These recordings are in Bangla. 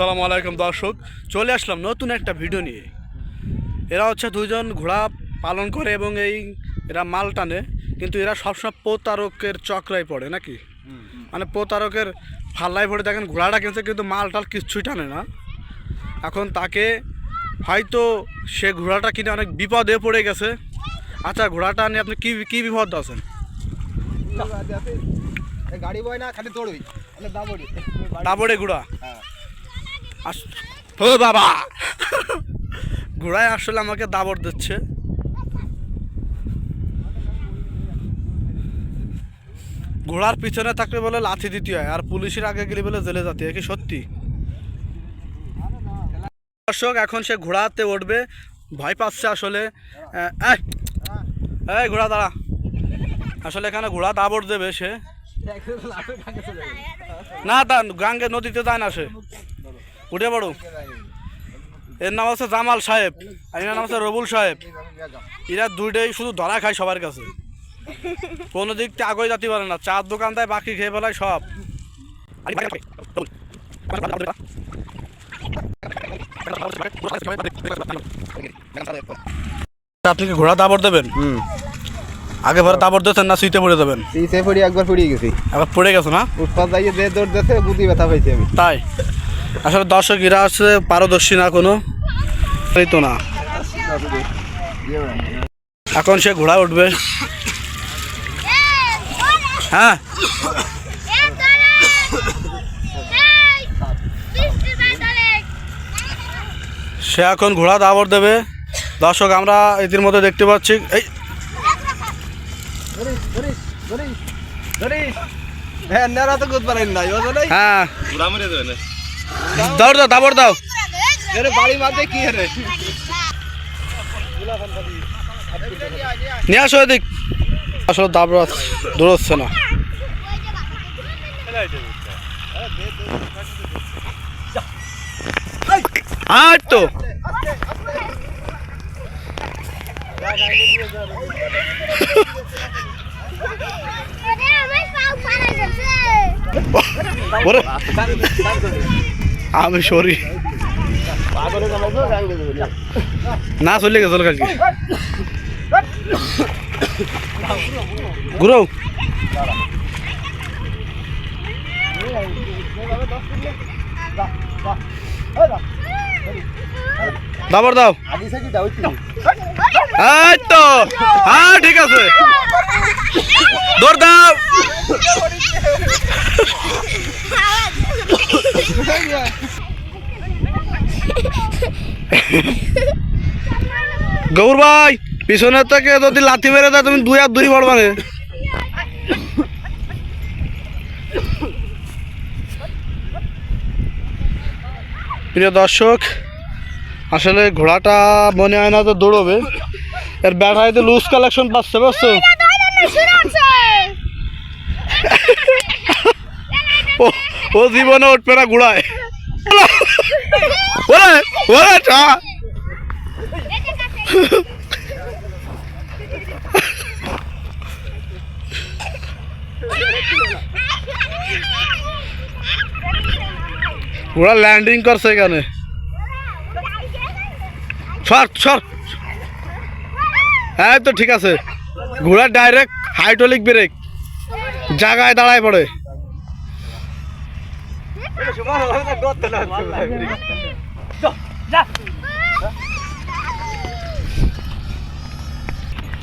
আসসালামু আলাইকুম দর্শক চলে আসলাম নতুন একটা ভিডিও নিয়ে। এরা হচ্ছে দুজন ঘোড়া পালন করে এবং এই এরা মাল টানে কিন্তু এরা সবসময় প্রতারকের চক্রায় পড়ে নাকি? মানে প্রতারকের ফাল্লায় পড়ে। দেখেন ঘোড়াটা কিনছে কিন্তু মাল টাল কিচ্ছুই টানে না। এখন তাকে হয়তো সে ঘোড়াটা কিনে অনেক বিপদে পড়ে গেছে। আচ্ছা ঘোড়াটা নিয়ে আপনি কী কী বিপদ আছেন? গাড়ি বয় না খালি দৌড়বি মানে দাবড়ে ঘোড়া? হ্যাঁ। ও বাবা। ঘোড়ায় আসলে আমাকে দাবর দিচ্ছে। ঘোড়ার পিছনে থাকলে বলে লাথি দিতে হয় আর পুলিশের আগে গেলে বলে জেলে যেতে কি সত্যি? দর্শক এখন সে ঘোড়াতে উঠবে ভয় পাচ্ছে আসলে। এই ঘোড়া দাঁড়া। আসলে এখানে ঘোড়া দাবর দেবে সে। না তা গাঙ্গে নদীতে যায় না সে। উঠে পড়ো। এর নাম হচ্ছে জামাল সাহেব আর এর নাম হচ্ছে রবুল সাহেব। এরা দুইটাই শুধু ধরা খায় সবার কাছে। কোনো দিক থেকে আগে যাতে পারে না চার দোকান দেয় বাকি খেয়ে ফেলায় সব। আপনি কি? ঘোড়া দাবর দেবেন? হুম। আগে ভরে দাবর দিয়েছেন না সুইতে পড়ে দেবেন? পিছে পড়ি একবার পড়িয়ে গেছি। আবার পড়ে গেছে না? উৎপাত যাইয়ে যে দৌড় দিয়েছে বুদ্ধি ব্যথা পাইছি আমি। তাই? আসলে দর্শক এরা আছে পারদর্শী না কোনো তো না। এখন সে ঘোড়া উঠবে। হ্যাঁ। সে এখন ঘোড়া দাবর দেবে। দর্শক আমরা এটির মধ্যে দেখতে পাচ্ছি। এই। হ্যাঁ দাও দাও দাবর দাও। এরে বাড়ি মাঝে কি রে নিয়ে আসো এদিক। আসলে দাবর দৌড়চ্ছে না। আর তো। ওরে। আমি সরি। না চলে গেছে কালকে। গুরু। দাবর দাও। তো। হ্যাঁ ঠিক আছে। দৌড় দাও। গৌর ভাই, পিছনের থেকে যদি লাথি মেরে দেয়, তুমি দুই হাত দূরি পড়বা প্রিয় দর্শক, আসলে ঘোড়াটা মনে হয় না তো দৌড়বে। এর ব্যাটায় তো লুজ কালেকশন পাচ্ছে, বুঝছ? ও জীবনে উঠবে না ঘোড়ায়। ওরে ল্যান্ডিং করছে এখানে। সর সর। হ্যাঁ তো ঠিক আছে। ঘোড়া ডাইরেক্ট হাইড্রোলিক ব্রেক জায়গায় দাঁড়ায় পড়ে।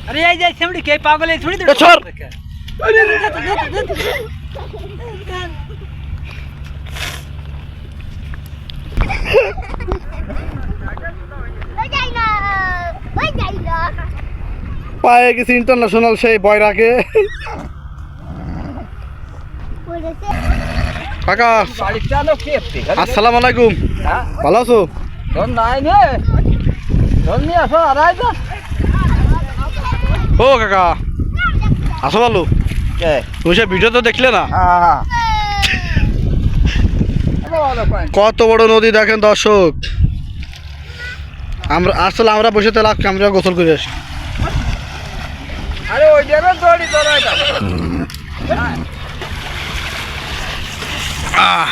আরে এই যে সেমড়ি কে পাগল পায়ে গেছি ইন্টারন্যাশনাল সেই বয়রাকে। কাকা আসসালাম আলাইকুম। ভালো আছো? ও কাকা আসো ভালো তুমি সে ভিডিও তো দেখলে না? হ্যাঁ, হ্যাঁ। কত বড় নদী দেখেন দর্শক। আমরা আসলে আমরা বসে তেলাক আমরা গোসল করে আসি। અરે ઓડિયાનો દોડી દોડાય આ.